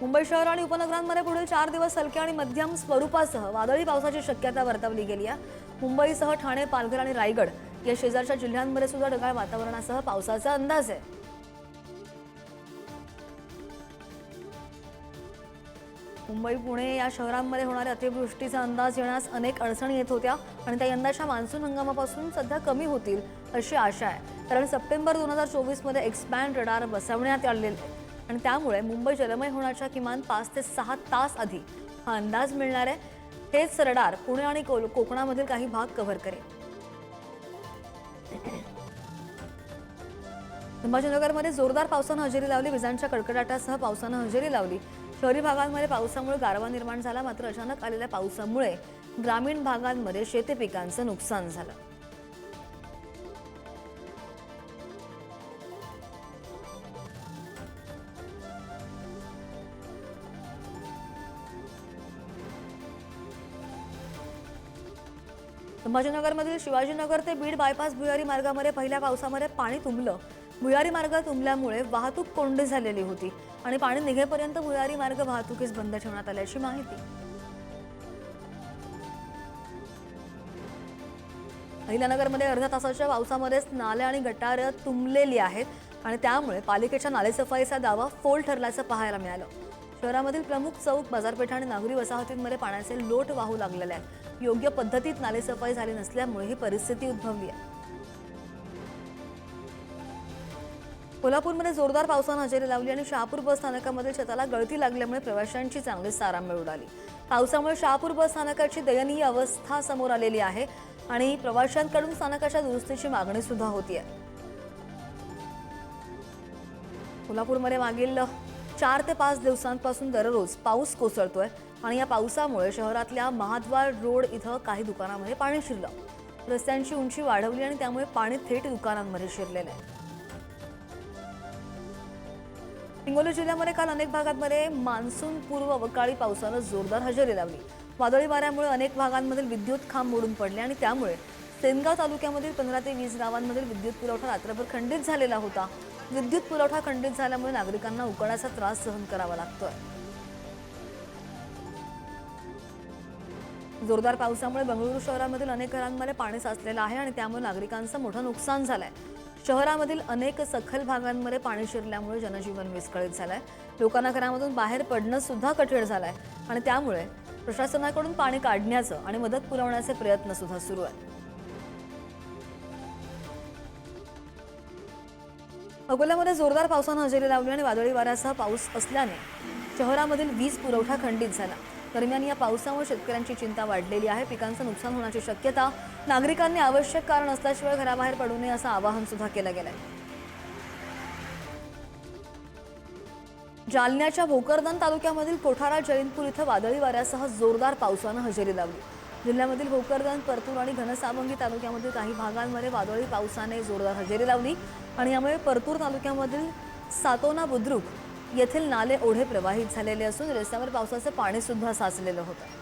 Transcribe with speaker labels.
Speaker 1: मुंबई शहर आणि उपनगरांमध्ये पुढील चार दिवस हलक्या आणि मध्यम स्वरूपासह वादळी पावसाची शक्यता वर्तवली गेली आहे. मुंबईसह ठाणे पालघर आणि रायगड या शेजारच्या जिल्ह्यांमध्ये सुद्धा ढगाळ वातावरणासह पावसाचा अंदाज आहे. मुंबई पुणे या शहरांमध्ये होणाऱ्या अतिवृष्टीचा अंदाज येण्यास अनेक अडचणी येत होत्या आणि त्या यंदाच्या मान्सून हंगामापासून सध्या कमी होतील अशी आशा आहे. कारण सप्टेंबर दोन हजार चोवीसमध्ये एक्सपॅन्ड रडार बसवण्यात आलेले आणि त्यामुळे मुंबई जलमय होण्याच्या किमान पाच ते सहा तास आधी हा अंदाज मिळणार आहे. हेच रडार पुणे आणि कोल- कोकणामधील काही भाग कव्हर करेल. संभाजीनगरमध्ये जोरदार पावसानं हजेरी लावली. विजांच्या कडकडाटासह पावसानं हजेरी लावली. शहरी भागांमध्ये पावसामुळे गारवा निर्माण झाला. मात्र अचानक आलेल्या पावसामुळे ग्रामीण भागांमध्ये शेती पिकांचं नुकसान झालं. संभाजीनगरमधील शिवाजीनगर ते बीड बायपास भुयारी मार्गामध्ये पहिल्या पावसामध्ये पाणी तुंबलं. भुयारी मार्ग तुंबल्यामुळे वाहतूक कोंडी झालेली होती आणि पाणी निघेपर्यंत भुयारी मार्ग वाहतुकीस बंद ठेवण्यात आल्याची माहिती. अहिल्यानगरमध्ये अर्ध्या तासाच्या पावसामध्येच नाले आणि गटारं तुंबलेली आहेत आणि त्यामुळे पालिकेच्या नालेसफाईचा दावा फोल ठरल्याचं पाहायला मिळालं. शहरामधील प्रमुख चौक बाजारपेठा आणि नागरी वसाहतींमध्ये पाण्याचे लोट वाहू लागलेले आहेत. योग्य पद्धतीत नालेसफाई झाली नसल्यामुळे ही परिस्थिती उद्भवली आहे. कोल्हापूरमध्ये जोरदार पावसानं हजेरी लावली आणि शहापूर बस स्थानकामध्ये शेताला गळती लागल्यामुळे प्रवाशांची चांगलीच तारांबळ उडाली पावसामुळे शहापूर बस स्थानकाची दयनीय अवस्था समोर आलेली आहे आणि प्रवाशांकडून स्थानकाच्या दुरुस्तीची मागणी सुद्धा आहे कोल्हापूरमध्ये मागील चार ते पाच दिवसांपासून दररोज पाऊस कोसळतोय आणि या पावसामुळे शहरातल्या महाद्वार रोड इथं काही दुकानांमध्ये पाणी शिरलं. रस्त्यांची उंची वाढवली आणि त्यामुळे पाणी थेट दुकानांमध्ये शिरलेलं आहे. हिंगोली जिल्ह्यामध्ये काल अनेक भागांमध्ये मान्सून पूर्व अवकाळी पावसानं जोरदार हजेरी लावली. वादळी वाऱ्यामुळे अनेक भागांमधील विद्युत खांब मोडून पडले आणि त्यामुळे सेनगाव तालुक्यामधील पंधरा ते वीस गावांमधील विद्युत पुरवठा रात्रभर खंडित झालेला होता. विद्युत पुरवठा खंडित झाल्यामुळे नागरिकांना उकळाचा त्रास सहन करावा लागतोय. जोरदार पावसामुळे बंगळुरू शहरामधील अनेक घरांमध्ये पाणी साचलेलं आहे आणि त्यामुळे नागरिकांचं मोठं नुकसान झालंय. शहरामधील अनेक सखल भागांमध्ये पाणी शिरल्यामुळे जनजीवन विस्कळीत झालंय. लोकांना घरामधून बाहेर पडणं सुद्धा कठीण झालंय आणि त्यामुळे प्रशासनाकडून पाणी काढण्याचं आणि मदत पुरवण्याचे प्रयत्न सुद्धा सुरू आहेत. अकोल्यामध्ये जोरदार पावसानं हजेरी लावली आणि वादळी वाऱ्यासह पाऊस असल्याने शहरामधील वीज पुरवठा खंडित झाला. दरम्यान या पावसामुळे शेतकऱ्यांची चिंता वाढलेली आहे. पिकांचं नुकसान होण्याची शक्यता नागरिकांनी आवश्यक कारण असल्याशिवाय घराबाहेर पडू नये असं आवाहन सुद्धा केलं गेलंय. जालन्याच्या भोकरदन तालुक्यामधील कोठारा जैनपूर इथं वादळी वाऱ्यासह जोरदार पावसानं हजेरी लावली. जिल्ह्यामधील भोकरदन परतूर आणि घनसावंगी तालुक्यामधील काही भागांमध्ये वादळी पावसाने जोरदार हजेरी लावली आणि यामुळे परतूर तालुक्यामधील सातोना बुद्रुक येथील नाले ओढे प्रवाहित झालेले असून रस्त्यावर पावसाचं पाणी सुद्धा साचलेलं होतं.